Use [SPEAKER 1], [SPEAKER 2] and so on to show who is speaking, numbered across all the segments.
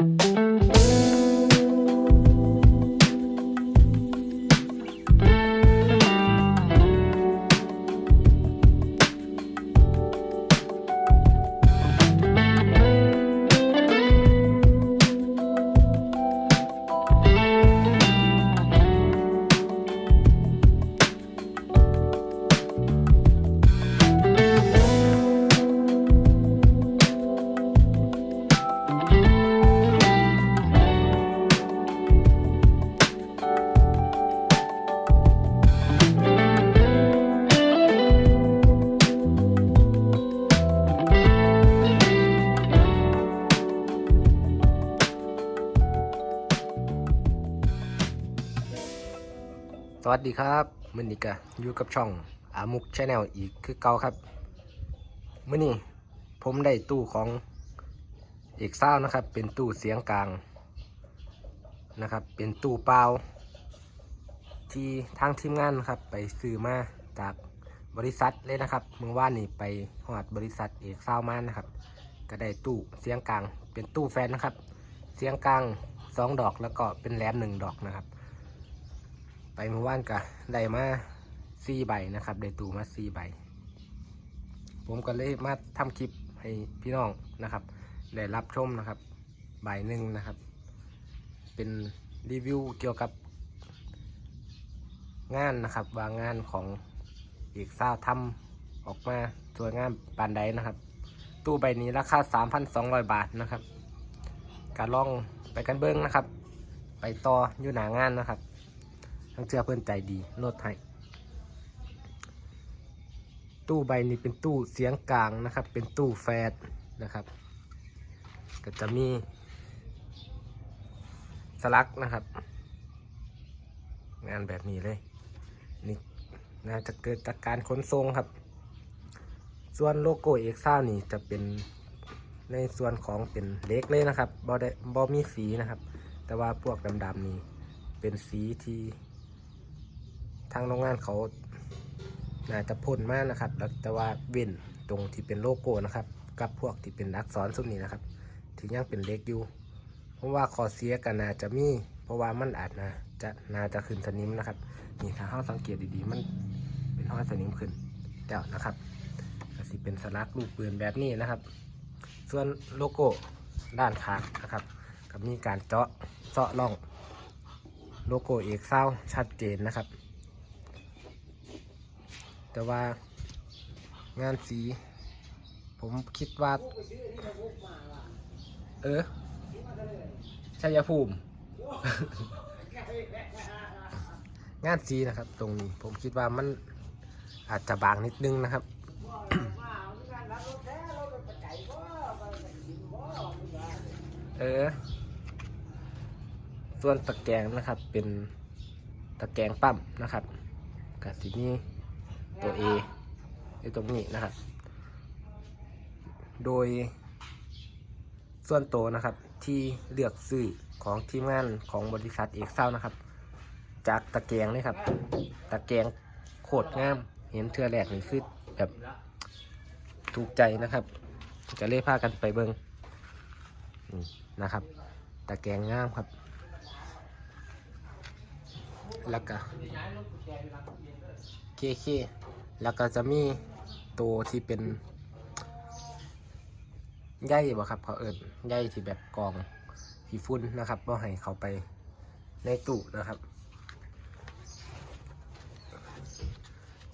[SPEAKER 1] ส วัสดีครับมือนี้กะอยู่กับช่องอามุกชาแนลอีกคือเก่าครับมื่อนี้ผมได้ตู้ของเอกซ่านะครับ เป็นตู้เสียงกลางนะครับ เป็นตู้เปล่าที่ทางทีมงานนะครับ ไปซื้อมาจากบริษัทเลยนะครับเมื่อวานนี้ไปหอดบริษัทเอกซ่ามานะครับ ก็ได้ตู้เสียงกลาง เป็นตู้แฟนนะครับ เสียงกลางสองดอกแล้วก็เป็นแหลมหนึ่งดอกนะครับ เมื่อวานก็ได้มาสี่ใบนะครับ ได้ตูมาสี่ใบ ผมก็เลยมาทำคลิปให้พี่น้องนะครับ ได้รับชมนะครับ ใบหนึ่งนะครับ เป็นรีวิวเกี่ยวกับ งานนะครับ ว่างานของเอกซ่าทำออกมาสวยงามปานใดนะครับ ตู้ใบนี้ราคา 3,200 บาทนะครับการลองไปกันเบิ้งนะครับ ไปต่ออยู่หนางานนะครับ ทั้งเชื่อเพื่อนใจดีลดให้ตู้ใบนี้เป็นตู้เสียงกลางนะครับ เป็นตู้แฟดนะครับ ก็จะมีสลักนะครับ งานแบบนี้เลยนี่น่าจะเกิดจากการขนส่งครับ ส่วนโลโก้เอกซ่านี่จะเป็นในส่วนของเป็นเล็กเลยนะครับบอได้บอมีสีนะครับ แต่ว่าพวกดำๆนี่เป็นสีที่ ทางโรงงานเขาน่าจะพ่นมากนะครับแล้วแต่ว่าเว้นตรงที่เป็นโลโก้นะครับ กับพวกที่เป็นอักษรสุดนี้นะครับที่ยังเป็นเล็กอยู่ เพราะว่าคอเสียกันน่าจะมี เพราะว่ามันอาจนะจะน่าจะขึ้นสนิมนะครับ นี่ถ้าเราสังเกตดีๆ มันเป็นห้อยสนิมขึ้นแล้วนะครับก็สิเป็นสลักรูปปืนแบบนี้นะครับ ส่วนโลโก้ด้านข้างนะครับก็มีการเจาะเจาะร่อง โลโก้เอกเศร้าชัดเจนนะครับ แต่ว่างานสี ผมคิดว่า เออชัยภูมิ งานสีนะครับ ตรงนี้ ผมคิดว่ามันอาจจะบางนิดนึงนะครับเออ ส่วนตะแกรงนะครับเป็นตะแกรงปั๊มนะครับกับสีนี้ ตัว A อยู่ตรงนี้นะครับ โดย ส่วนตัวนะครับที่เลือกซื้อของทีมงานของบริษัทเอกเศร้านะครับ จากตะแกรงนี่ครับ ตะแกรงโคตรงาม เห็นเทือแรกนี่คือแบบถูกใจนะครับ จะเล่พากันไปเบิงนี่นะครับ ตะแกรงงามครับ แล้วก็เคเค แล้วก็จะมีตัวที่เป็นใยบ่ครับเขาเอิญใยที่แบบกองผีฟุ้นนะครับว่าให้เขาไปในตู้นะครับ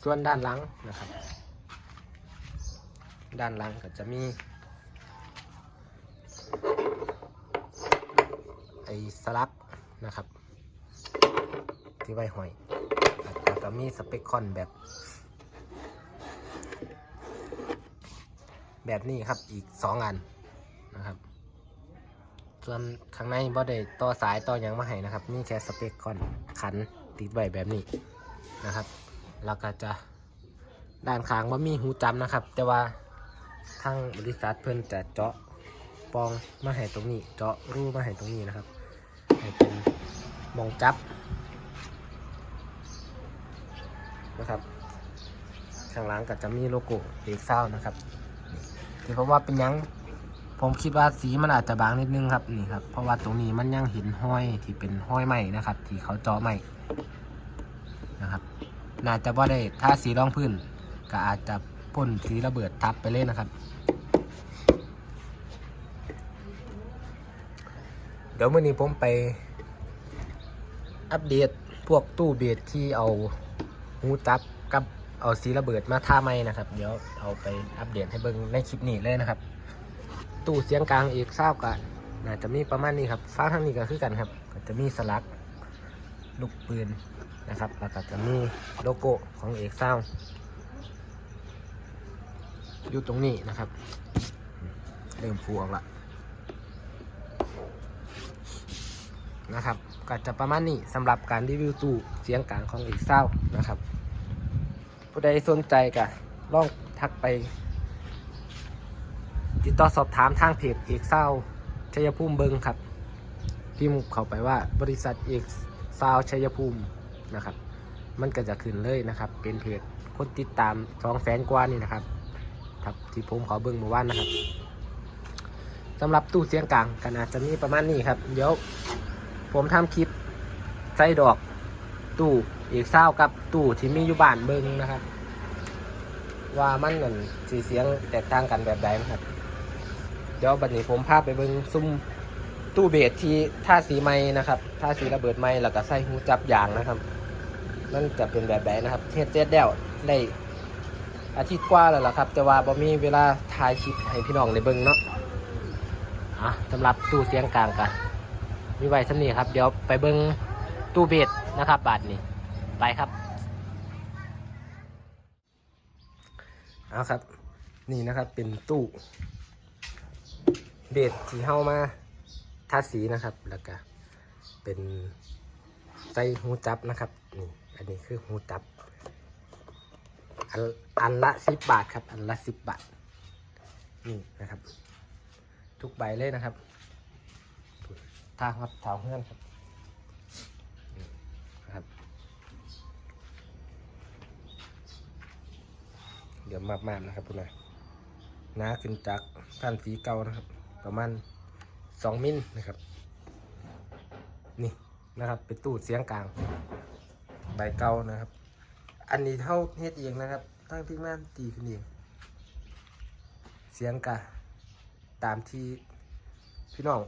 [SPEAKER 1] ส่วนด้านหลังนะครับ ด้านหลังก็จะมีไอ้สลักนะครับ ที่ไว้หอยแล้วก็มีสเปคคอนแบบ แบบนี้ครับอีกสองอันนะครับ ส่วนข้างในบ่ได้ต่อสายต่อหยังมาให้นะครับนี่แค่สเปคคอนขันติดไว้แบบนี้นะครับแล้วก็จะด้านข้างว่ามีหูจำนะครับ แต่ว่าทางบริษัทเพิ่นจะเจาะปองมาให้ตรงนี้ เจาะรูมาให้ตรงนี้นะครับให้เป็นมองจับนะครับ ข้างหลังก็จะมีโลโก้เอกเศร้านะครับ ที่ผมว่าเป็นยัง ผมคิดว่าสีมันอาจจะบางนิดนึงครับนี่ครับ เพราะว่าตรงนี้มันยังเห็นห้อยที่เป็นห้อยใหม่นะครับ ที่เขาเจาะใหม่นะครับ น่าจะว่าได้ถ้าสีรองพื้น ก็อาจจะพ่นสีระเบิดทับไปเลยนะครับ เดี๋ยวเมื่อนี้ผมไปอัปเดตพวกตู้เบสที่เอาหูจับ เอาสีระเบิดมาท่าไม่นะครับ เดี๋ยวเอาไปอัปเดตให้เบิ่งในคลิปนี้เลยนะครับ ตู้เสียงกลางเอกเศร้ากันน่าจะมีประมาณนี้ครับฟ้าทางนี้ก็คือกันครับ ก็จะมีสลักลูกปืนนะครับ แล้วก็จะมีโลโก้ของเอกเศร้าอยู่ตรงนี้นะครับเริ่มฟูออกละนะครับก็จะประมาณนี้สำหรับการรีวิวตู้เสียงกลางของเอกเศร้านะครับ ผู้ใดสนใจก็ลองทักไป ติดต่อสอบถามทางเพจเอกเศร้าชัยภูมิเบิงครับพิมพ์เข้าไปว่าบริษัทเอกเศร้าชัยภูมินะครับ มันก็จะขึ้นเลยนะครับ เป็นเพจคนติดตามสองแสนกว่านี่นะครับ ครับที่ผมขอเบิ้งเมื่อวานนะครับสำหรับตู้เสียงกลางก็น่าจะมีประมาณนี้ครับ เดี๋ยว ผมทำคลิปใส่ดอกตู้ อีกเศร้ากับตู้ที่มีอยู่บ้านเบิงนะครับ ว่ามันเหมือนสีเสียงแตกต่างกันแบบใดนะครับ เดี๋ยวบัดนี้ผมพาไปเบิงซุ้มตู้เบสที่ท่าสีไม้นะครับท่าสีระเบิดไม้แล้วก็ใส่หูจับยางนะครับนั่นจะเป็นแบบใดนะครับเทสเจ็ดแล้วได้อาทิตย์กว่าแล้วล่ะครับ แต่ว่าบ่มีเวลาถ่ายคลิปให้พี่น้องได้เบิงเนาะอะสำหรับตู้เสียงกลางกันมีไว้สำนี้ครับ เดี๋ยวไปเบิงตู้เบสนะครับบาทนี้ ไปครับเอาครับ นี่นะครับเป็นตู้เบสที่เข้ามาทาสีนะครับ แล้วก็เป็นใส่หูจับนะครับนี่อันนี้คือหูจับอันอันละสิบบาทครับ อันละสิบบาทนี่นะครับ ทุกใบเลยนะครับทาครับเท้าเฮือนครับนี่นะครับ เดี๋ยวมาๆนะครับพวกนายหนาขึ้นจากการสีเก่านะครับ ประมาณสองมิลนะครับ นี่นะครับ เป็นตู้เสียงกลาง ใบเก่านะครับ อันนี้เท่าเฮ็ดเองนะครับตั้งที่งานตีขึ้นเองเสียงกะตามที่พี่น้อง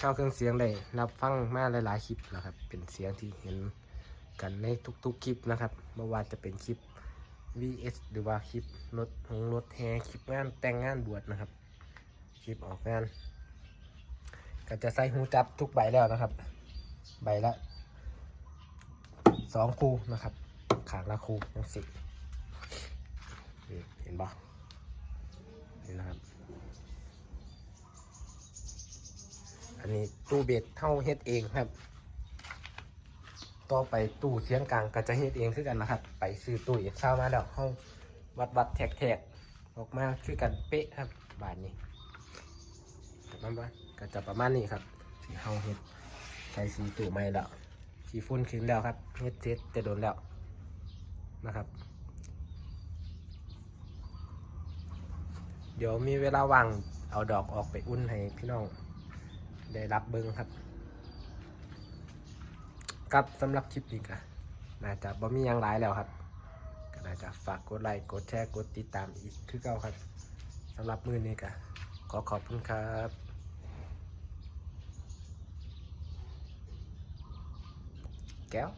[SPEAKER 1] ชาเครื่องเสียงได้รับฟังมาหลายๆคลิปนะครับ เป็นเสียงที่เห็นกันในทุกๆคลิปนะครับไม่ว่าจะเป็นคลิป VS หรือว่าคลิปรถหงรถแฮคลิปงานแต่งงานบวชนะครับ คลิปออกงาน ก็จะใส่หูจับทุกใบแล้วนะครับ ใบละสองคูนะครับขางละคูยังสิเห็นบ่นี่นะครับ อันนี้ตู้เบสเท่าเฮ็ดเองครับ ต่อไปตู้เสียงกลางก็จะเฮ็ดเองคือกันนะครับ ไปซื้อตู้เอกเช้ามาแล้วห้องวัดวัดแทกแทกออกมาคือกันเป๊ะครับบาทนี้ประมาณก็จะประมาณนี้ครับที่เฮาเฮ็ดใช้สีตู้ใหม่แล้วสีฟุ้นขึ้นแล้วครับเฮ็ดเสร็จแต่โดนแล้วนะครับเดี๋ยวมีเวลาว่างเอาดอกออกไปอุ่นให้พี่น้องได้รับเบิ้งครับ ครับสำหรับคลิปนี้ก็น่าจะบ่มียังหลายแล้วครับก็น่าจะฝากกดไลค์กดแชร์กดติดตามอีกคือเก่าครับสำหรับมือนี้ก็ขอขอบคุณครับแก้ว